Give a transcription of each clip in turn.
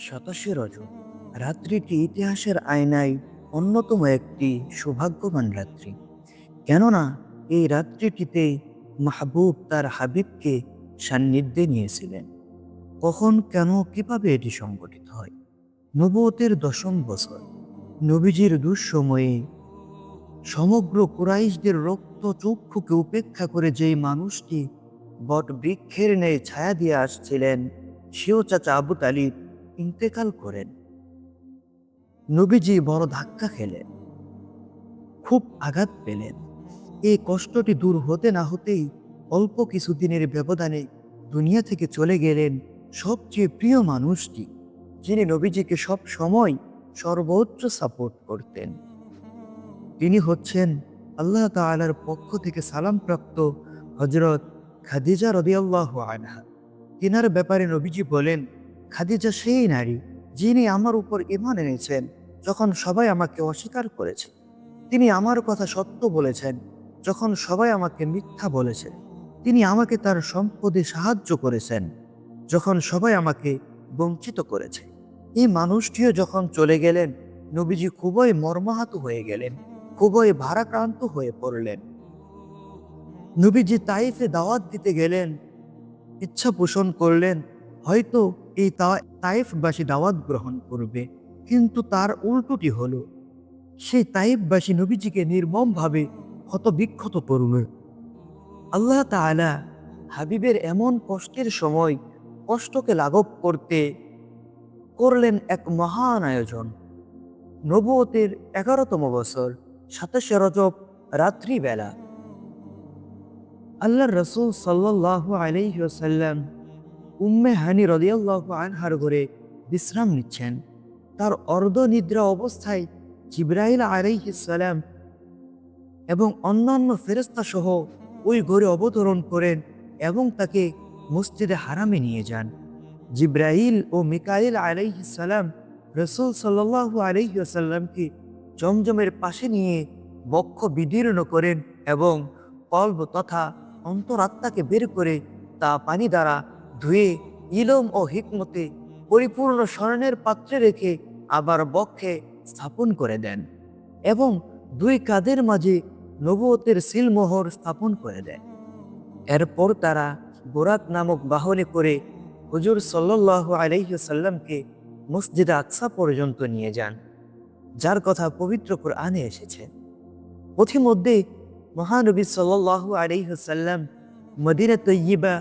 সাতাশে রজব। রাত্রিটি ইতিহাসের আয়নায় অন্যতম একটি সৌভাগ্যবান রাত্রি। কেননা, এই রাত্রিটিতে মাহবুব তার হাবিবকে সান্নিধ্যে নিয়েছিলেন। কখন, কেন, কীভাবে এটি সংগঠিত হয়? নবতের দশম বছর। নবীজির দুঃসময়ে সমগ্র কুরাইশদের রক্ত চক্ষুকে উপেক্ষা করে যেই মানুষটি বট বৃক্ষের ন্যায় ছায়া দিয়ে আসছিলেন, সেও চাচা আবু তালিব। ইন্তেকাল করেন। নবীজি বড় ধাক্কা খেলেন। খুব আঘাত পেলেন। এই কষ্টটি দূর হতে না হতেই অল্প কিছুদিনের ব্যবধানে দুনিয়া থেকে চলে গেলেন সবচেয়ে প্রিয় মানুষটি, যিনি নবীজিকে সব সময় সর্বোচ্চ সাপোর্ট করতেন। তিনি হচ্ছেন আল্লাহ তাআলার পক্ষ থেকে সালামপ্রাপ্ত হজরত খাদিজা রদিয়াল্লাহ আনহা। তিনার ব্যাপারে নবীজি বলেন খাদিজা সেই নারী যিনি আমার উপর ইমান এনেছেন, যখন সবাই আমাকে অস্বীকার করেছে। তিনি আমার কথা সত্য বলেছেন, যখন সবাই আমাকে মিথ্যা বলেছে। তিনি আমাকে তার সম্পদে সাহায্য করেছেন, যখন সবাই আমাকে বঞ্চিত করেছে। এই মানুষটিও যখন চলে গেলেন, নবীজি খুবই মর্মাহত হয়ে গেলেন, খুবই ভারাক্রান্ত হয়ে পড়লেন। নবীজি তাইফে দাওয়াত দিতে গেলেন, ইচ্ছা পোষণ করলেন হয়তো এই তাইফবাসী দাওয়াত গ্রহণ করবে, কিন্তু তার উল্টোটি হল সেই তাইফবাসী নবীজিকে নির্মমভাবে ক্ষতবিক্ষত করবে আল্লাহ তাআলা হাবিবের এমন কষ্টের সময় কষ্টকে লাঘব করতে করলেন এক মহান আয়োজন। নবুয়তের এগারোতম বছর, সাতাশে রজব, রাত্রিবেলা। আল্লাহর রসুল সাল্লাহ আলাইসাল্লাম উম্মে হানি রদিয়াল্লাহ আনহার ঘরে বিশ্রাম নিচ্ছেন। তার অর্ধনিদ্রা অবস্থায় জিব্রাইল আলাইহিসাল্লাম এবং অন্যান্য ফেরেস্তা সহ ওই ঘরে অবতরণ করেন এবং তাকে মসজিদে হারামে নিয়ে যান। জিব্রাহিল ও মিকাইল আলাইহিসাল্লাম রসুল সাল্লাহ আলাইসাল্লামকে জমজমের পাশে নিয়ে বক্ষ বিদীর্ণ করেন এবং কল্প তথা অন্তরাত্মাকে বের করে তা পানি দ্বারা ধুয়ে ইলম ও হিকমতে পরিপূর্ণ স্মরণের পাত্রে রেখে আবার বক্ষে স্থাপন করে দেন এবং দুই কাদের মাঝে নবুয়তের সিলমোহর স্থাপন করে দেন। এরপর তারা বোরাক নামক বাহনে করে হুজুর সাল্লাহ আলাইসাল্লামকে মসজিদে আকসা পর্যন্ত নিয়ে যান, যার কথা পবিত্র কোরআনে এসেছে। পথিমধ্যে মহানবী সাল্লাহ আলাইসাল্লাম মদিনা তৈয়িবা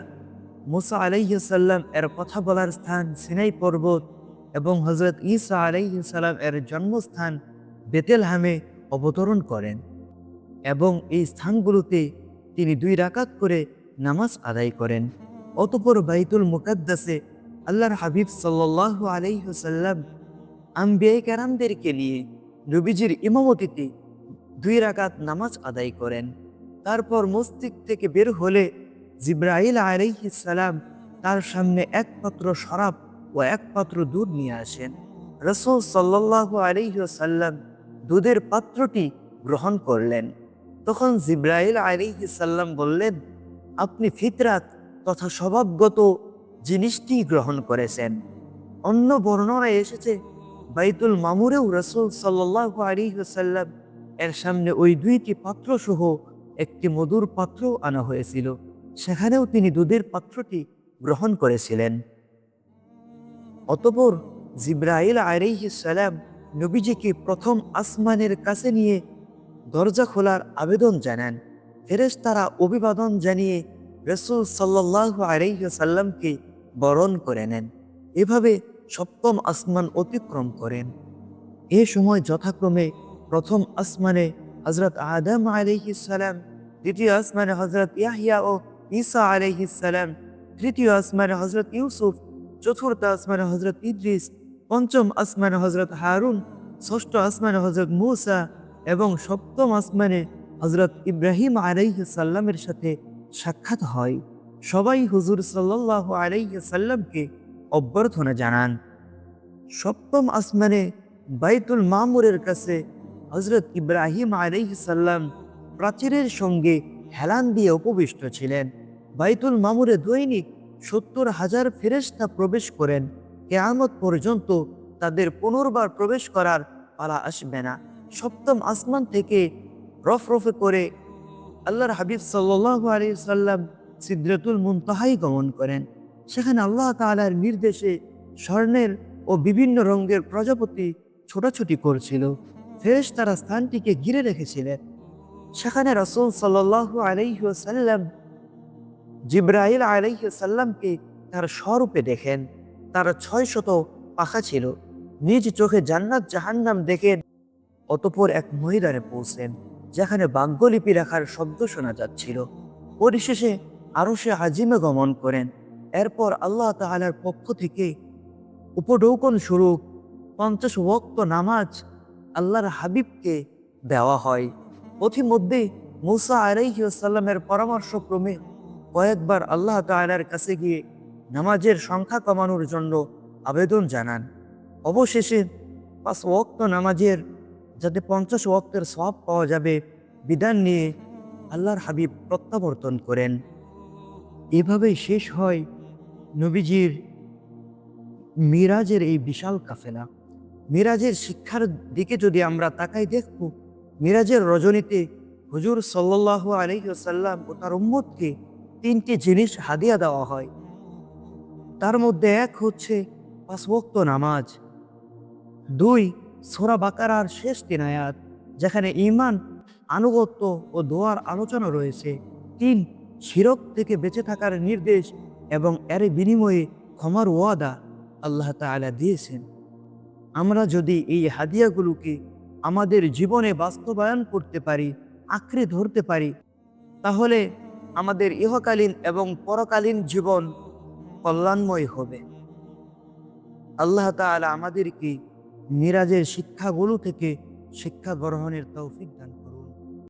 মুসা আলাইসাল্লাম এর কথা বলার স্থান সিনাই পর্বত এবং হজরত ঈসা আলাইসাল্লাম এর জন্মস্থান বেতেলহামে অবতরণ করেন এবং এই স্থানগুলোতে তিনি দুই রাকাত করে নামাজ আদায় করেন। অতপর বাইতুল মুকাদ্দাসে আল্লাহর হাবিব সাল্লাহ আলাইসাল্লাম আম্বিয়াই কারামদেরকে নিয়ে নবীজির ইমামতিতে দুই রাকাত নামাজ আদায় করেন। তারপর মসজিদ থেকে বের হলে জিব্রাইল আলাইহিসাল্লাম তার সামনে এক পাত্র শরাব ও এক পাত্র দুধ নিয়ে আসেন। রসুল সাল্লাহ আলাইসাল্লাম দুধের পাত্রটি গ্রহণ করলেন। তখন জিব্রাইল আলাইহিসাল্লাম বললেন, আপনি ফিতরাত তথা স্বভাবগত জিনিসটি গ্রহণ করেছেন। অন্য বর্ণনায় এসেছে, বাইতুল মামুরেও রসুল সাল্লাহ আলাইসাল্লাম এর সামনে ওই দুইটি পাত্র সহ একটি মধুর পাত্র আনা হয়েছিল। সেখানেও তিনি দুধের পাত্রটি গ্রহণ করেছিলেন। অতপর জিব্রাইল আলাইহিসাল্লাম নবীজিকে প্রথম আসমানের কাছে নিয়ে দরজা খোলার আবেদন জানান। ফেরেশ তারা অভিবাদন জানিয়ে রসুল সাল্লাহ আলাইসাল্লামকে বরণ করে নেন। এভাবে সপ্তম আসমান অতিক্রম করেন। এ সময় যথাক্রমে প্রথম আসমানে হজরত আদম আলাইহিসাল্লাম দ্বিতীয় আসমানে হজরত ইয়াহিয়া ও ঈসা আলাইহিসাল্লাম তৃতীয় আসমানে হজরত ইউসুফ, চতুর্থ আসমানে হজরত ইদ্রিস, পঞ্চম আসমানে হজরত হারুন, ষষ্ঠ আসমানে হজরত মুসা এবং সপ্তম আসমানে হজরত ইব্রাহিম আলাইসাল্লামের সাথে সাক্ষাৎ হয়। সবাই হুজুর সাল্লাহ আলাইসাল্লামকে অভ্যর্থনা জানান। সপ্তম আসমানে বাইতুল মামুরের কাছে হজরত ইব্রাহিম আলাইসাল্লাম প্রাচীরের সঙ্গে হেলান দিয়ে উপবিষ্ট ছিলেন। বাইতুল মামুরে দৈনিক সত্তর হাজার ফেরেশতা প্রবেশ করেন। কেয়ামত পর্যন্ত তাদের পুনর্বার প্রবেশ করার পালা আসবে না। সপ্তম আসমান থেকে রফ রফে করে আল্লাহর হাবিব সাল্লাহ আলী সাল্লাম সিদ্রতুল মুনতাহাই গমন করেন। সেখানে আল্লাহ তাআলার নির্দেশে স্বর্ণের ও বিভিন্ন রঙের প্রজাপতি ছোটাছুটি করছিল। ফেরেশ তারা স্থানটিকে ঘিরে রেখেছিলেন। সেখানে রসুল সাল্লাহ আলাইসাল্লাম জিব্রাহিল আলাইসাল্লামকে তার স্বরূপে দেখেন। তার ছয় শত পাখা ছিল। নিজ চোখে জান্নাত জাহান্নাম দেখে অতপর এক মহিদানে পৌঁছেন, যেখানে বাগ্যলিপি রাখার শব্দ শোনা যাচ্ছিল। পরিশেষে আরও সে আজিমে গমন করেন। এরপর আল্লাহ তাআলার পক্ষ থেকে উপডৌকন স্বরূপ, পঞ্চাশ ওয়াক্ত নামাজ আল্লাহর হাবিবকে দেওয়া হয়। পথিমধ্যে মুসা আলাইসাল্লামের পরামর্শক্রমে কয়েকবার আল্লাহ তাআলার কাছে গিয়ে নামাজের সংখ্যা কমানোর জন্য আবেদন জানান। অবশেষে পাঁচ ওয়াক্ত নামাজের, যাতে পঞ্চাশ ওয়াক্তের সব পাওয়া যাবে, বিধান নিয়ে আল্লাহর হাবিব প্রত্যাবর্তন করেন। এভাবেই শেষ হয় নবীজির মিরাজের এই বিশাল কাফেলা। মিরাজের শিক্ষার দিকে যদি আমরা তাকাই দেখব মিরাজের রজনীতে হুজুর সাল্লাহ আলহিসাল্লাম ও তার উম্মতকে তিনটি জিনিস হাদিয়া দেওয়া হয়। তার মধ্যে এক হচ্ছে পাঁচভক্ত নামাজ। দুই, সোরা বাকারার শেষ তিন আয়াত, যেখানে ইমান আনুগত্য ও দোয়ার আলোচনা রয়েছে। তিন, শিরক থেকে বেঁচে থাকার নির্দেশ এবং এর বিনিময়ে ক্ষমার ওয়াদা আল্লাহ তাআলা দিয়েছেন। আমরা যদি এই হাদিয়াগুলোকে আমাদের জীবনে বাস্তবায়ন করতে পারি, আঁকড়ে ধরতে পারি, তাহলে আমাদের ইহকালীন এবং পরকালীন জীবন কল্যাণময় হবে। আল্লাহ তালা আমাদেরকে মিরাজের শিক্ষাগুলো থেকে শিক্ষা গ্রহণের তৌফিক দান করুন।